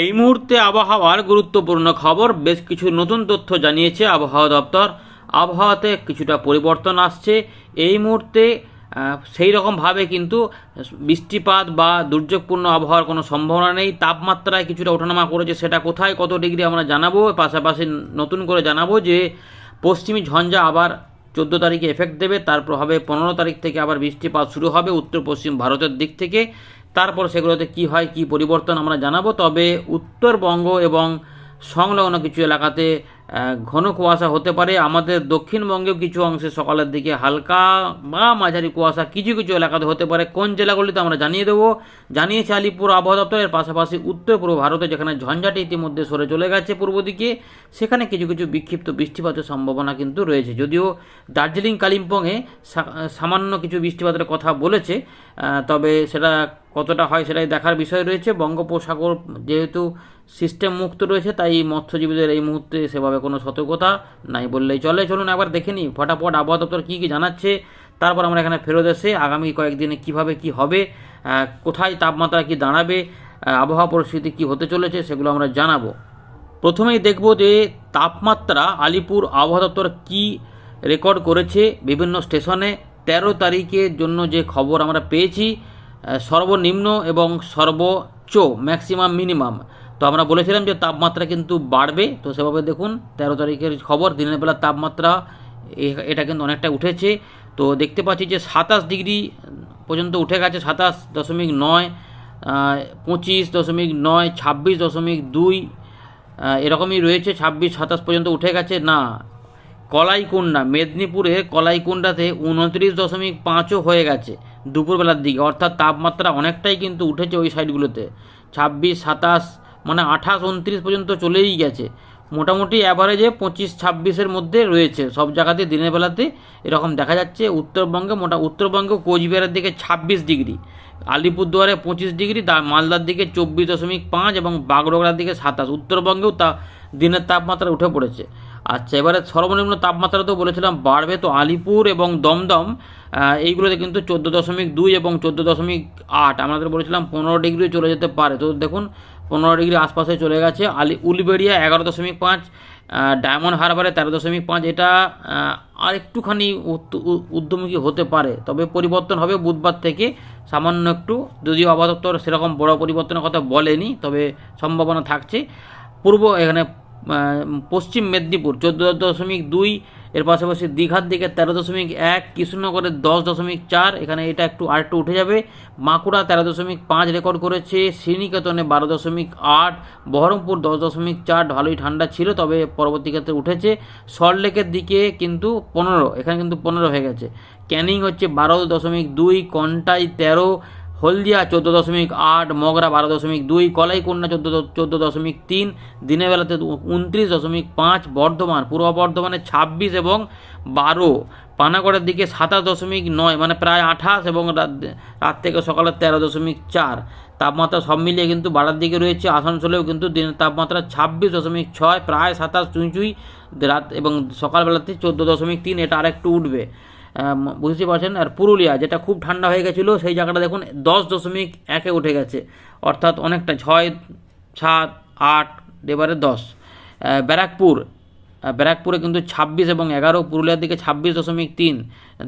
এই মুহূর্তে আবহাওয়ার গুরুত্বপূর্ণ খবর। বেশ কিছু নতুন তথ্য জানিয়েছে আবহাওয়া দপ্তর। আবহাওয়াতে কিছুটা পরিবর্তন আসছে। এই মুহূর্তে সেই রকমভাবে কিন্তু বৃষ্টিপাত বা দুর্যোগপূর্ণ আবহাওয়ার কোনো সম্ভাবনা নেই। তাপমাত্রায় কিছুটা ওঠানামা করেছে সেটা কোথায়, কত ডিগ্রি আমরা জানাব। পাশাপাশি নতুন করে জানাব যে, পশ্চিমী ঝঞ্ঝা আবার চোদ্দ তারিখে এফেক্ট দেবে। তার প্রভাবে পনেরো তারিখ থেকে আবার বৃষ্টিপাত শুরু হবে উত্তর পশ্চিম ভারতের দিক থেকে। তারপর সেগুলোতে কি হয় কি পরিবর্তন আমরা জানাব। তবে উত্তরবঙ্গ এবং সংলগ্ন কিছু এলাকাতে ঘন কুয়াশা হতে পারে। আমাদের দক্ষিণবঙ্গেও কিছু অংশে সকালের দিকে হালকা বা মাঝারি কুয়াশা কিছু কিছু এলাকাতে হতে পারে। কোন জেলাগুলিতে আমরা জানিয়ে দেবো। জানিয়েছে আলিপুর আবহাওয়া দপ্তরের পাশাপাশি উত্তর পূর্ব ভারতে যেখানে ঝঞ্ঝাটি ইতিমধ্যে সরে চলে গেছে পূর্ব দিকে, সেখানে কিছু কিছু বিক্ষিপ্ত বৃষ্টিপাতের সম্ভাবনা কিন্তু রয়েছে। যদিও দার্জিলিং, কালিম্পংয়ে সামান্য কিছু বৃষ্টিপাতের কথা বলেছে তবে সেটা কতটা হয় সেটাই দেখার বিষয় রয়েছে। বঙ্গোপসাগর যেহেতু সিস্টেম মুক্ত রয়েছে, তাই মৎস্যজীবীদের এই মুহূর্তে সেভাবে কোনো সতর্কতা? নাই বললেই চলে। চলুন একবার দেখে নিই। ফটাফট আবহাওয়া দপ্তর কী কী জানাচ্ছে? তারপর আমরা এখানে ফেরত এসে আগামী কয়েকদিনে কীভাবে কি হবে কোথায় তাপমাত্রা কি দাঁড়াবে আবহাওয়া পরিস্থিতি কি হতে চলেছে সেগুলো আমরা জানাব। প্রথমেই দেখব যে তাপমাত্রা আলিপুর আবহাওয়া দপ্তর কী রেকর্ড করেছে বিভিন্ন স্টেশনে। তেরো তারিখের জন্য যে খবর আমরা পেয়েছি সর্বনিম্ন এবং সর্বোচ্চ, ম্যাক্সিমাম, মিনিমাম। তো আমরা বলেছিলাম যে তাপমাত্রা কিন্তু বাড়বে, তো সেভাবে দেখুন তেরো তারিখের খবর, দিনের বেলা তাপমাত্রা এটা কিন্তু অনেকটা উঠেছে। তো দেখতে পাচ্ছি যে সাতাশ ডিগ্রি পর্যন্ত উঠে গেছে, সাতাশ দশমিক নয় পঁচিশ দশমিক নয়, ছাব্বিশ দশমিক দুই এরকমই রয়েছে, ছাব্বিশ সাতাশ পর্যন্ত উঠে গেছে। না, কলাইকুণ্ডা মেদিনীপুরের কলাইকুণ্ডাতে উনত্রিশ দশমিক পাঁচও হয়ে গেছে দুপুরবেলার দিকে, অর্থাৎ তাপমাত্রা অনেকটাই কিন্তু উঠেছে ওই সাইডগুলোতে। ছাব্বিশ, সাতাশ মানে আঠাশ, উনত্রিশ পর্যন্ত চলেই গেছে। মোটামুটি অ্যাভারেজে পঁচিশ, ছাব্বিশের মধ্যে রয়েছে। সব জায়গাতে দিনের বেলাতে এরকম দেখা যাচ্ছে। উত্তরবঙ্গে মোটা, উত্তরবঙ্গে কোচবিহারের দিকে ছাব্বিশ ডিগ্রি, আলিপুরদুয়ারে পঁচিশ ডিগ্রি মালদার দিকে চব্বিশ দশমিক পাঁচ এবং বাগডোগরার দিকে সাতাশ। উত্তরবঙ্গেও তা দিনের তাপমাত্রা উঠে পড়েছে। আচ্ছা এবারে সর্বনিম্ন তাপমাত্রা তো বলেছিলাম, বাড়বে তো আলিপুর এবং দমদম। এইগুলোতে কিন্তু চোদ্দ দশমিক দুই এবং চোদ্দ দশমিক আট। আমাদের বলেছিলাম পনেরো ডিগ্রি চলে যেতে পারে। তো দেখুন পনেরো ডিগ্রি আশপাশে চলে গেছে। আলি উলবেড়িয়া এগারো দশমিক পাঁচ ডায়মন্ড হারবারে তেরো দশমিক পাঁচ। এটা আর একটুখানি উত্ত- উ- ঊর্ধ্বমুখী হতে পারে, তবে পরিবর্তন হবে বুধবার থেকে। সামান্য একটু, যদিও আবহাওয়া সেরকম বড় পরিবর্তনের কথা বলেনি, তবে সম্ভাবনা থাকছে। পূর্ব এখানে পশ্চিম মেদিনীপুর চোদ্দ দশমিক দুই এর পাশাপাশি দীঘার দিকে তেরো দশমিক এক কৃষ্ণনগরের দশ দশমিক চার, এখানে এটা একটু আর একটু উঠে যাবে। বাঁকুড়া তেরো দশমিক পাঁচ রেকর্ড করেছে, শ্রীনিকেতনে বারো দশমিক আট, বহরমপুর দশ দশমিক চার ভালোই ঠান্ডা ছিল, তবে পরবর্তী ক্ষেত্রে উঠেছে। সল্টলেকের দিকে কিন্তু পনেরো, এখানে কিন্তু পনেরো হয়ে গেছে। ক্যানিং হচ্ছে বারো দশমিক দুই, কন্টাই তেরো হলদিয়া চোদ্দ দশমিক আট, মগরা বারো দশমিক দুই, কলাইকুন্ডা চোদ্দ চোদ্দ দশমিক তিন দিনের বেলাতে উনত্রিশ দশমিক পাঁচ, বর্ধমান, পূর্ব বর্ধমানে ছাব্বিশ এবং বারো, পানাগড়ের দিকে সাতাশ দশমিক নয় মানে প্রায় আঠাশ এবং রাত থেকে সকালে তেরো দশমিক চার। তাপমাত্রা সব মিলিয়ে কিন্তু বাড়ার দিকে রয়েছে, আসানসোলেও কিন্তু দিনের তাপমাত্রা ছাব্বিশ দশমিক ছয়, প্রায় সাতাশ চুঁই চুঁই রাত এবং সকালবেলাতে চোদ্দ দশমিক তিন, এটা আরেকটু উঠবে। বুঝতে পারছেন? আর পুরুলিয়া, যেটা খুব ঠান্ডা হয়ে গেছিল, সেই জায়গাটা দেখুন, দশ দশমিক একে উঠে গেছে। অর্থাৎ অনেকটা, ছয়, সাত, আট, এবারে দশ। ব্যারাকপুর ব্যারাকপুরে কিন্তু ছাব্বিশ এবং এগারো, পুরুলিয়ার দিকে ছাব্বিশ দশমিক তিন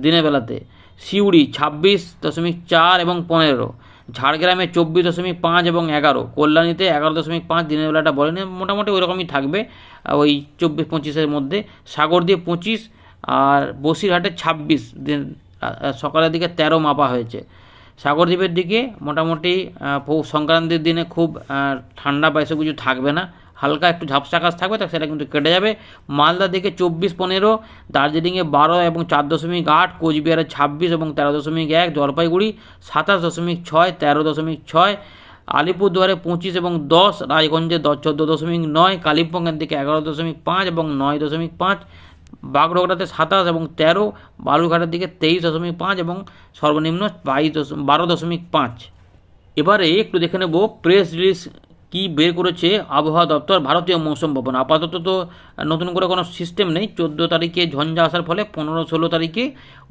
দিনের বেলাতে। সিউড়ি, ছাব্বিশ দশমিক চার এবং পনেরো। ঝাড়গ্রামে চব্বিশ দশমিক পাঁচ এবং এগারো। কল্যাণীতে এগারো দশমিক পাঁচ দিনের বেলাটা বলেনি, মোটামুটি ওইরকমই থাকবে ওই চব্বিশ পঁচিশের মধ্যে। সাগর দিয়ে পঁচিশ আর বসিরহাটে ছাব্বিশ দিন সকালের দিকে তেরো মাপা হয়েছে। সাগরদ্বীপের দিকে মোটামুটি সংক্রান্তির দিনে খুব ঠান্ডা বা এসব কিছু থাকবে না। হালকা একটু ঝাপসা আকাশ থাকবে, তা সেটা কিন্তু কেটে যাবে। মালদা দিকে চব্বিশ পনেরো, দার্জিলিংয়ে বারো এবং চার দশমিক আট, কোচবিহারে ছাব্বিশ এবং তেরো দশমিক এক, জলপাইগুড়ি সাতাশ দশমিক ছয়, তেরো দশমিক ছয়, আলিপুরদুয়ারে পঁচিশ এবং দশ, রায়গঞ্জে চোদ্দ দশমিক নয়, কালিম্পংয়ের দিকে এগারো দশমিক পাঁচ এবং নয় দশমিক পাঁচ বাগডোগরাতে সাতাশ এবং তেরো, বালুরঘাটের দিকে তেইশ দশমিক পাঁচ এবং সর্বনিম্ন বাইশ দশমিক বারো দশমিক পাঁচ। এবারে একটু দেখে নেব প্রেস রিলিজ কি বের করেছে আবহাওয়া দপ্তর, ভারতীয় মৌসুম ভবন। আপাতত তো নতুন করে কোনো সিস্টেম নেই। চোদ্দ তারিখে ঝঞ্ঝা আসার ফলে পনেরো ষোলো তারিখে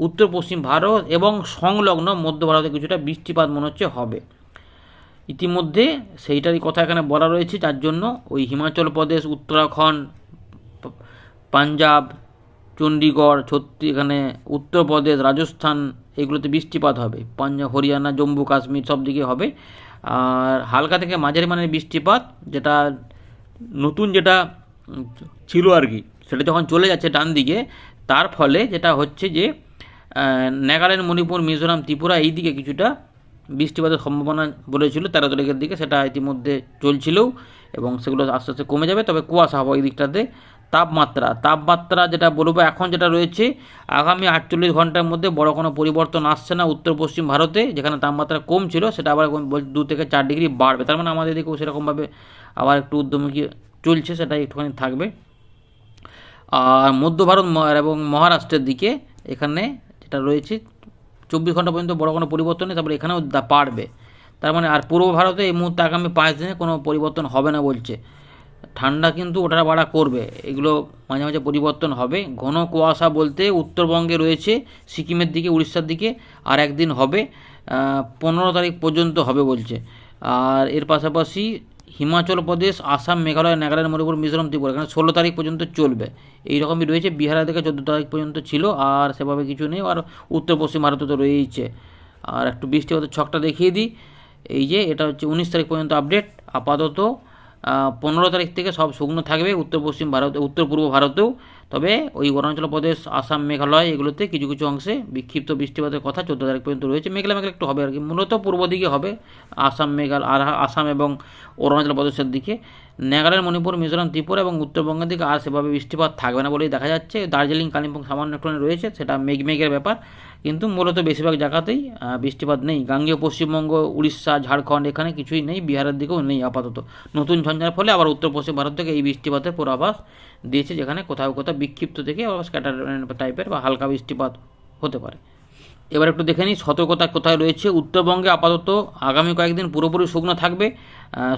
উত্তর পশ্চিম ভারত এবং সংলগ্ন মধ্য ভারতে কিছুটা বৃষ্টিপাত মনে হচ্ছে হবে। ইতিমধ্যে সেইটারই কথা এখানে বলা রয়েছে, যার জন্য ওই হিমাচল প্রদেশ, উত্তরাখণ্ড পাঞ্জাব চণ্ডীগড় ছত্তি এখানে উত্তরপ্রদেশ, রাজস্থান, এগুলোতে বৃষ্টিপাত হবে। পাঞ্জাব, হরিয়ানা, জম্মু, কাশ্মীর সব দিকে হবে। আর হালকা থেকে মাঝারি মানের বৃষ্টিপাত যেটা নতুন যেটা ছিল আর কি, সেটা যখন চলে যাচ্ছে ডান দিকে, তার ফলে যেটা হচ্ছে যে নাগাল্যান্ড, মণিপুর, মিজোরাম, ত্রিপুরা এই দিকে কিছুটা বৃষ্টিপাতের সম্ভাবনা বলেছিল, তেরো তারিখের দিকে সেটা ইতিমধ্যে চলছিলও এবং সেগুলো আস্তে আস্তে কমে যাবে। তবে কুয়াশা হবে এই দিকটাতে তাপমাত্রা তাপমাত্রা যেটা বলব এখন যেটা রয়েছে, আগামী আটচল্লিশ ঘণ্টার মধ্যে বড় কোনো পরিবর্তন আসছে না উত্তর পশ্চিম ভারতে, যেখানে তাপমাত্রা কম ছিল, সেটা আবার দু থেকে চার ডিগ্রি বাড়বে। তার মানে আমাদের এদিকেও সেরকমভাবে আবার একটু উদ্যমুখী চলছে সেটা একটুখানি থাকবে। আর মধ্য ভারত এবং মহারাষ্ট্রের দিকে এখানে যেটা রয়েছে, চব্বিশ ঘণ্টা পর্যন্ত বড় কোনো পরিবর্তন নেই, তারপরে এখানেও বাড়বে তার মানে আর পূর্ব ভারতে এই মুহূর্তে আগামী পাঁচ দিনে কোনো পরিবর্তন হবে না বলছে। ঠান্ডা কিন্তু ওটা বাড়া করবে। এগুলো মাঝে মাঝে পরিবর্তন হবে। ঘন কুয়াশা বলতে উত্তরবঙ্গে রয়েছে, সিকিমের দিকে, উড়িষ্যার দিকে, আর একদিন হবে পনেরো তারিখ পর্যন্ত হবে বলছে। আর এর পাশাপাশি হিমাচল প্রদেশ, আসাম, মেঘালয়, নাগাল্যান্ড, মণিপুর, মিজোরাম, ত্রিপুরা, এখানে ষোলো তারিখ পর্যন্ত চলবে। এই রকমই রয়েছে। বিহার থেকে চোদ্দ তারিখ পর্যন্ত ছিল, আর সেভাবে কিছু নেই। আর উত্তর পশ্চিম ভারতে তো রয়েইছে। আর একটু বৃষ্টিপাতের ছকটা দেখিয়ে দিই। এই যে, এটা হচ্ছে উনিশ তারিখ পর্যন্ত আপডেট আপাতত পনেরো তারিখ থেকে সব শুকনো থাকবে, উত্তর পশ্চিম ভারত, উত্তর পূর্ব ভারতেও। তবে ওই অরুণাচল প্রদেশ, আসাম, মেঘালয় এগুলোতে কিছু কিছু অংশে বিক্ষিপ্ত বৃষ্টিপাতের কথা চোদ্দ তারিখ পর্যন্ত রয়েছে। মেঘলা মেঘলা একটু হবে আর কি। মূলত পূর্ব দিকে হবে, আসাম মেঘাল আর আসাম এবং অরুণাচল প্রদেশের দিকে। নাগাল্যান্ড মণিপুর, মিজোরাম, ত্রিপুরা এবং উত্তরবঙ্গের দিকে আর সেভাবে বৃষ্টিপাত থাকবে না বলেই দেখা যাচ্ছে। দার্জিলিং, কালিম্পং সামান্য একটুখানি রয়েছে, সেটা মেঘমেঘের ব্যাপার। কিন্তু মূলত বেশিরভাগ জায়গাতেই বৃষ্টিপাত নেই। গাঙ্গেয়, পশ্চিমবঙ্গ, উড়িষ্যা, ঝাড়খণ্ড এখানে কিছুই নেই, বিহারের দিকেও নেই আপাতত। নতুন ঝঞ্ঝার ফলে আবার উত্তর পশ্চিম ভারত থেকে এই বৃষ্টিপাতের পূর্বাভাস দিয়েছে, যেখানে কোথাও কোথাও বিক্ষিপ্ত থেকে আবার স্ক্যাটার টাইপের বা হালকা বৃষ্টিপাত হতে পারে। এবার একটু দেখে নিই, সতর্কতা কোথায় রয়েছে? উত্তরবঙ্গে আপাতত আগামী কয়েকদিন পুরোপুরি শুকনো থাকবে।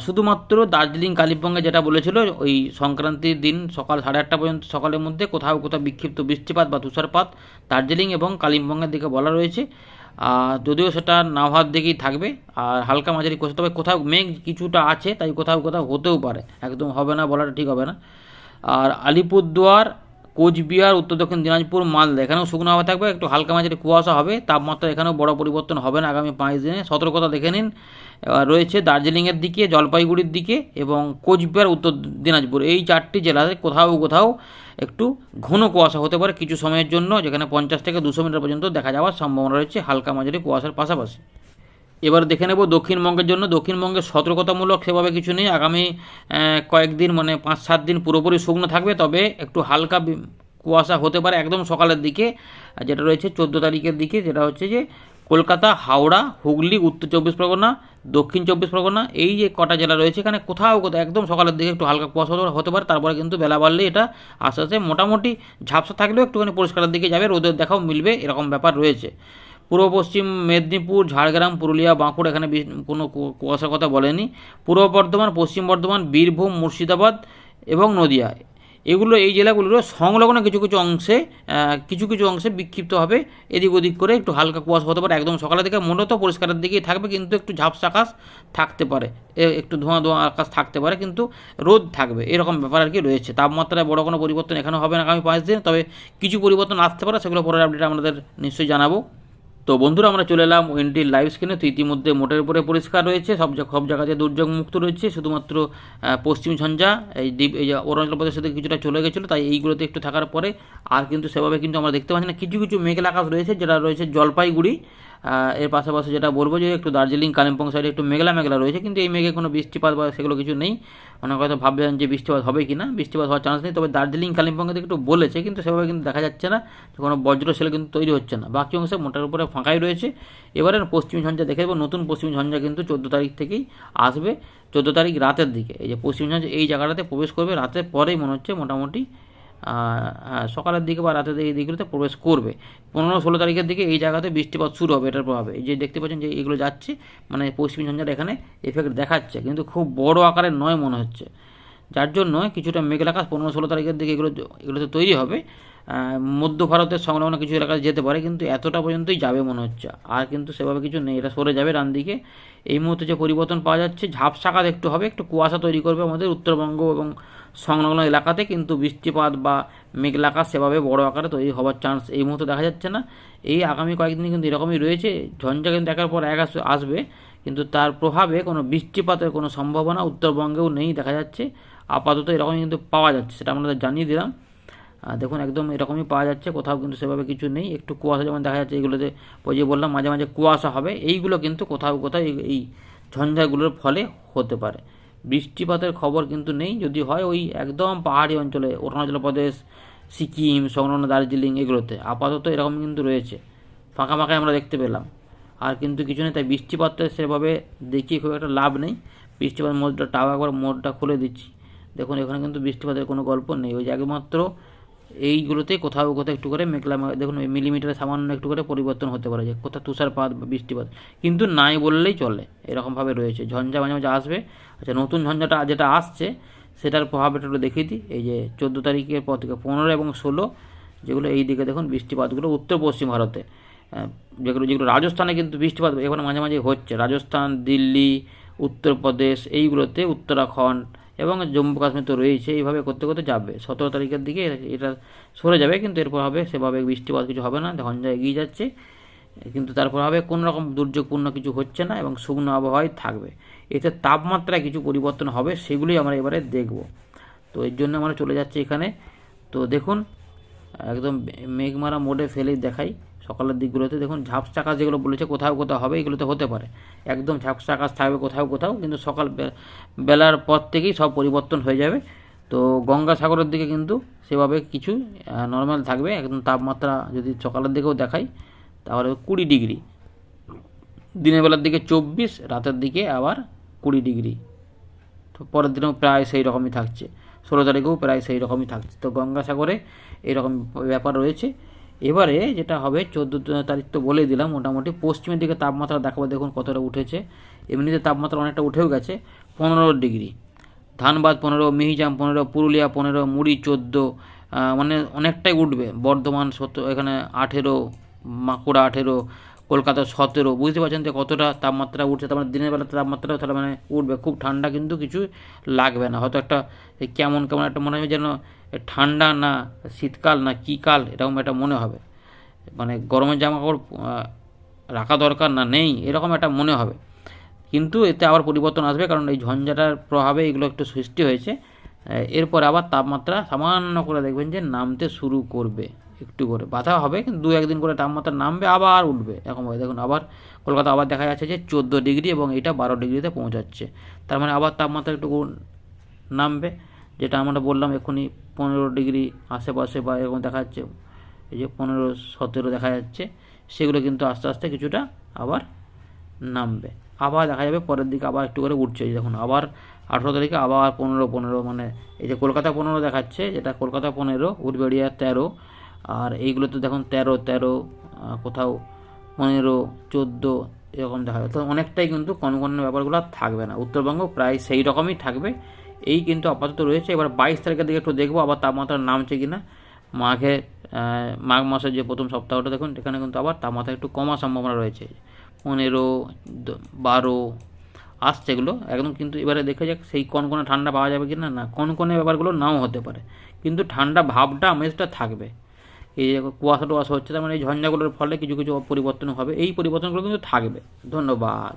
শুধুমাত্র দার্জিলিং, কালিম্পংয়ে যেটা বলেছিল, ওই সংক্রান্তির দিন সকাল সাড়ে আটটা পর্যন্ত সকালের মধ্যে কোথাও কোথাও বিক্ষিপ্ত বৃষ্টিপাত বা তুষারপাত দার্জিলিং এবং কালিম্পংয়ের দিকে বলা রয়েছে। আর যদিও সেটা না হওয়ার দিকেই থাকবে, আর হালকা মাঝারি কোথাও তবে কোথাও মেঘ কিছুটা আছে, তাই কোথাও কোথাও হতেও পারে। একদম হবে না বলাটা ঠিক হবে না। আর আলিপুরদুয়ার কোচবিহার, উত্তর দক্ষিণ দিনাজপুর, মালদা। এখানেও শুকনো হাওয়া থাকবে, একটু হালকা মাঝারি কুয়াশা হবে। তাপমাত্রা এখানেও বড় পরিবর্তন হবে না আগামী পাঁচ দিনে। সতর্কতা দেখে নিন। রয়েছে দার্জিলিংয়ের দিকে, জলপাইগুড়ির দিকে এবং কোচবিহার, উত্তর দিনাজপুর। এই চারটি জেলাতে কোথাও কোথাও একটু ঘন কুয়াশা হতে পারে কিছু সময়ের জন্য, যেখানে পঞ্চাশ থেকে দুশো মিটার পর্যন্ত দেখা যাওয়ার সম্ভাবনা রয়েছে হালকা মাঝারি কুয়াশার পাশাপাশি। এবার দেখে নেব দক্ষিণবঙ্গের জন্য। দক্ষিণবঙ্গে সতর্কতামূলক সেভাবে কিছু নেই। আগামী কয়েকদিন মানে পাঁচ, সাত দিন পুরোপুরি শুকনো থাকবে। তবে একটু হালকা কুয়াশা হতে পারে একদম সকালের দিকে। যেটা রয়েছে চোদ্দ তারিখের দিকে, যেটা হচ্ছে যে কলকাতা, হাওড়া, হুগলি, উত্তর চব্বিশ পরগনা, দক্ষিণ চব্বিশ পরগনা, এই যে কটা জেলা রয়েছে, এখানে কোথাও কোথাও একদম সকালের দিকে একটু হালকা কুয়াশা হতে পারে। তারপরে কিন্তু বেলা বাড়লে এটা আস্তে আস্তে মোটামুটি ঝাপসা থাকলেও একটুখানি পরিষ্কারের দিকে যাবে। রোদের দেখাও মিলবে, এরকম ব্যাপার রয়েছে। পূর্ব পশ্চিম মেদিনীপুর, ঝাড়গ্রাম, পুরুলিয়া, বাঁকুড়া, এখানে কোনো কুয়াশার কথা বলেনি। পূর্ব বর্ধমান, পশ্চিম বর্ধমান, বীরভূম, মুর্শিদাবাদ এবং নদিয়া। এগুলো এই জেলাগুলোর সংলগ্ন কিছু কিছু অংশে কিছু কিছু অংশে বিক্ষিপ্ত হবে। এদিক ওদিক করে একটু হালকা কুয়াশা হতে পারে। একদম সকালের দিকে মূলত পরিষ্কারের দিকেই থাকবে, কিন্তু একটু ঝাপসা আকাশ থাকতে পারে। একটু ধোঁয়া ধোঁয়া আকাশ থাকতে পারে, কিন্তু রোদ থাকবে। এরকম ব্যাপার আর কি রয়েছে। তাপমাত্রায় বড় কোনো পরিবর্তন এখানে হবে না আগামী পাঁচ দিন, তবে কিছু পরিবর্তন আসতে পারে, সেগুলো পরের আপডেট আমাদের নিশ্চয়ই জানাব। তো বন্ধুরা, আমরা চলে এলাম উইন্ডির লাইভ স্ক্রিনে তো ইতিমধ্যে মোটের উপরে পরিষ্কার রয়েছে, সব সব জায়গাতে দুর্যোগ মুক্ত রয়েছে, শুধুমাত্র পশ্চিম ঝঞ্ঝা, এই দ্বীপ, এই অরুণাচল প্রদেশের থেকে কিছুটা চলে গেছিল, তাই এইগুলোতে একটু থাকার পরে, আর কিন্তু সেভাবে কিন্তু আমরা দেখতে পাচ্ছি না। কিছু কিছু মেঘলা আকাশ রয়েছে, যেটা রয়েছে জলপাইগুড়ি। এর পাশাপাশি যেটা বলব যে একটু দার্জিলিং, কালিম্পং সাইডে একটু মেঘলা মেঘলা রয়েছে, কিন্তু এই মেঘে কোনো বৃষ্টিপাত বা সেগুলো কিছু নেই। অনেক হয়তো ভাববেন যে বৃষ্টিপাত হবে কি না, বৃষ্টিপাত হওয়ার চান্স নেই। তবে দার্জিলিং কালিম্পংয়ে একটু বলেছে, কিন্তু সেভাবে কিন্তু দেখা যাচ্ছে না কোনো বজ্র সেল কিন্তু তৈরি হচ্ছে না। বাকি অংশে মোটার উপরে ফাঁকাই রয়েছে। এবারে পশ্চিম ঝঞ্ঝা দেখে দেবো নতুন পশ্চিম ঝঞ্ঝা কিন্তু চোদ্দ তারিখ থেকেই আসবে, চোদ্দ তারিখ রাতের দিকে। এই যে পশ্চিম ঝঞ্ঝা এই জায়গাটাতে প্রবেশ করবে, রাতের পরেই মনে হচ্ছে মোটামুটি সকালের দিকে বা রাতের দিকে এই দিকগুলোতে প্রবেশ করবে। পনেরো ষোলো তারিখের দিকে এই জায়গাতে বৃষ্টিপাত শুরু হবে, এটার প্রভাবে। এই যে দেখতে পাচ্ছেন যে এগুলো যাচ্ছে মানে পশ্চিম ঝঞ্ঝাটা এখানে এফেক্ট দেখাচ্ছে, কিন্তু খুব বড় আকারের নয় মনে হচ্ছে। যার জন্য কিছুটা মেঘলা আকাশ পনেরো ষোলো তারিখের দিকে এগুলো, এগুলোতে তৈরি হবে। মধ্য ভারতের সংলগ্ন কিছু এলাকায় যেতে পারে, কিন্তু এতটা পর্যন্তই যাবে মনে হচ্ছে। আর কিন্তু সেভাবে কিছু নেই, এটা সরে যাবে ডান দিকে। এই মুহূর্তে যে পরিবর্তন পাওয়া যাচ্ছে ঝাপসাকাত একটু হবে, একটু কুয়াশা তৈরি করবে আমাদের উত্তরবঙ্গ এবং সংলগ্ন এলাকাতে কিন্তু বৃষ্টিপাত বা মেঘলাকা সেভাবে বড় আকারে তৈরি হওয়ার চান্স এই মুহূর্তে দেখা যাচ্ছে না। এই আগামী কয়েকদিন কিন্তু এরকমই রয়েছে। ঝঞ্ঝা কিন্তু একের পর এক আস- আসবে। কিন্তু তার প্রভাবে কোনো বৃষ্টিপাতের কোনো সম্ভাবনা উত্তরবঙ্গেও নেই দেখা যাচ্ছে। আপাতত এরকমই কিন্তু পাওয়া যাচ্ছে, সেটা আপনাদের জানিয়ে দিলাম। দেখুন, একদম এরকমই পাওয়া যাচ্ছে, কোথাও কিন্তু সেভাবে কিছু নেই। একটু কুয়াশা যেমন দেখা যাচ্ছে এগুলোতে ওই যে বললাম, মাঝে মাঝে কুয়াশা হবে। এইগুলো কিন্তু কোথাও কোথাও এই ঝঞ্ঝাগুলোর ফলে হতে পারে। বৃষ্টিপাতের খবর কিন্তু নেই। যদি হয় ওই একদম পাহাড়ি অঞ্চলে, অরুণাচল প্রদেশ, সিকিম, সংলগ্ন দার্জিলিং এগুলোতে। আপাতত এরকম কিন্তু রয়েছে। ফাঁকা ফাঁকা আমরা দেখতে পেলাম। আর কিন্তু কিছু নেই, তাই বৃষ্টিপাতটা সেভাবে দেখিয়ে খুব একটা লাভ নেই। বৃষ্টিপাত মোডটা টাও একবার মোডটা খুলে দিচ্ছি। দেখুন, এখানে কিন্তু বৃষ্টিপাতের কোনো গল্প নেই। ওই যে একমাত্র এইগুলোতেই কোথাও কোথাও একটু করে মেঘলা দেখুন মিলিমিটারে সামান্য একটু করে পরিবর্তন হতে পারে, যে কোথাও তুষারপাত বা বৃষ্টিপাত। কিন্তু নাই বললেই চলে, এরকমভাবে রয়েছে। ঝঞ্ঝা মাঝে মাঝে আসবে। আচ্ছা নতুন ঝঞ্ঝাটা যেটা আসছে, সেটার প্রভাবটা একটু দেখিয়ে দিই। এই যে চোদ্দ তারিখের পর থেকে পনেরো এবং ষোলো, যেগুলো এই দিকে দেখুন বৃষ্টিপাতগুলো উত্তর পশ্চিম ভারতে। যেগুলো যেগুলো রাজস্থানে কিন্তু বৃষ্টিপাত এখন মাঝে মাঝে হচ্ছে। রাজস্থান, দিল্লি, উত্তরপ্রদেশ, এইগুলোতে উত্তরাখণ্ড এবং জম্মু কাশ্মীর তো রয়েছে, এইভাবে করতে করতে যাবে। সতেরো তারিখের দিকে এটা- সরে যাবে, কিন্তু এরপর হবে সেভাবে বৃষ্টিপাত কিছু হবে না দেখুন যা এগিয়ে যাচ্ছে। কিন্তু তারপর হবে কোনো রকম দুর্যোগপূর্ণ কিছু হচ্ছে না এবং শুকনো আবহাওয়াই থাকবে। এতে তাপমাত্রায় কিছু পরিবর্তন হবে, সেগুলোই আমরা এবারে দেখব। তো এর জন্য আমরা চলে যাচ্ছি এখানে। তো দেখুন, একদম মেঘমারা মোডে ফেলেই দেখাই। সকালের দিকগুলোতে দেখুন ঝাপসা আকাশ যেগুলো বলেছে কোথাও কোথাও হবে, এগুলোতে হতে পারে। একদম ঝাপসা আকাশ থাকবে কোথাও কোথাও, কিন্তু সকাল বেলার পর থেকেই সব পরিবর্তন হয়ে যাবে। তো গঙ্গাসাগরের দিকে কিন্তু সেভাবে কিছু নর্মাল থাকবে, একদম তাপমাত্রা যদি সকালের দিকেও দেখাই, তাহলে কুড়ি ডিগ্রি। দিনের বেলার দিকে চব্বিশ, রাতের দিকে আবার কুড়ি ডিগ্রি। তো পরের দিনেও প্রায় সেই রকমই থাকছে। ষোলো তারিখেও প্রায় সেই রকমই থাকছে। তো গঙ্গাসাগরে এরকম ব্যাপার রয়েছে। এবারে যেটা হবে, চোদ্দ তারিখ তো বলেই দিলাম, মোটামুটি পশ্চিমের দিকে তাপমাত্রা দেখাবো, দেখুন কতটা উঠেছে। এমনিতে তাপমাত্রা অনেকটা উঠেও গেছে, পনেরো ডিগ্রি। ধানবাদ পনেরো, মিহিজাম পনেরো, পুরুলিয়া পনেরো, মুড়ি চোদ্দ মানে অনেকটাই উঠবে। বর্ধমান সত্তর, এখানে আঠেরো, মাকুড়া আঠেরো কলকাতা সতেরো, বুঝতে পারছেন যে কতটা তাপমাত্রা উঠছে, তার মানে দিনের বেলা তাপমাত্রা তাহলে মানে উঠবে, খুব ঠান্ডা কিন্তু কিছু লাগবে না। হয়তো একটা কেমন কেমন একটা মনে হয় যেন ঠান্ডা না, শীতকাল না কী কাল, এরকম একটা মনে হবে। মানে গরমের জামা কাপড় রাখা দরকার না, নেই, এরকম একটা মনে হবে। কিন্তু এতে আবার পরিবর্তন আসবে, কারণ এই ঝঞ্ঝাটার প্রভাবে এগুলো একটু সৃষ্টি হয়েছে। এরপর আবার তাপমাত্রা সামান্য করে দেখবেন যে নামতে শুরু করবে। একটু করে। বাধা হবে, কিন্তু দু একদিন করে তাপমাত্রা নামবে, আবার উঠবে, এরকম হয় দেখুন, আবার কলকাতা আবার দেখা যাচ্ছে যে চোদ্দ ডিগ্রি এবং এটা বারো ডিগ্রিতে পৌঁছাচ্ছে। তার মানে আবার তাপমাত্রা একটু নামবে, যেটা আমরা বললাম এক্ষুনি পনেরো ডিগ্রি আশেপাশে বা এরকম দেখা যাচ্ছে, এই যে পনেরো সতেরো দেখা যাচ্ছে, সেগুলো কিন্তু আস্তে আস্তে কিছুটা আবার নামবে। আবার দেখা যাবে পরের দিকে আবার একটু করে উঠছে। দেখুন, আবার আঠেরো তারিখে আবার পনেরো পনেরো মানে এই যে কলকাতা পনেরো দেখাচ্ছে, যেটা কলকাতা পনেরো উলবেড়িয়া তেরো আর এইগুলোতে দেখুন তেরো তেরো কোথাও পনেরো চোদ্দ এরকম দেখা যাবে তো অনেকটাই কিন্তু কনকন্য ব্যাপারগুলো আর থাকবে না। উত্তরবঙ্গ প্রায় সেই রকমই থাকবে। এই কিন্তু আপাতত রয়েছে। এবার বাইশ তারিখের দিকে একটু দেখব আবার তাপমাত্রা নামছে কিনা। মাঘে আহ, মাঘ মাসের যে প্রথম সপ্তাহটা দেখুন এখানে কিন্তু আবার তাপমাত্রা একটু কমার সম্ভাবনা রয়েছে। পনেরো বারো আসছে এগুলো। একদম কিন্তু এবারে দেখে যাক সেই কনকনে ঠান্ডা পাওয়া যাবে কি না। না কনকনে ব্যাপারগুলো নাও হতে পারে। কিন্তু ঠান্ডা ভাবটা আমেজটা থাকবে। এই কুয়াশা টুয়াশা হচ্ছে, তার মানে এই ঝঞ্ঝাগুলোর ফলে কিছু কিছু পরিবর্তন হবে। এই পরিবর্তনগুলো কিন্তু থাকবে। ধন্যবাদ।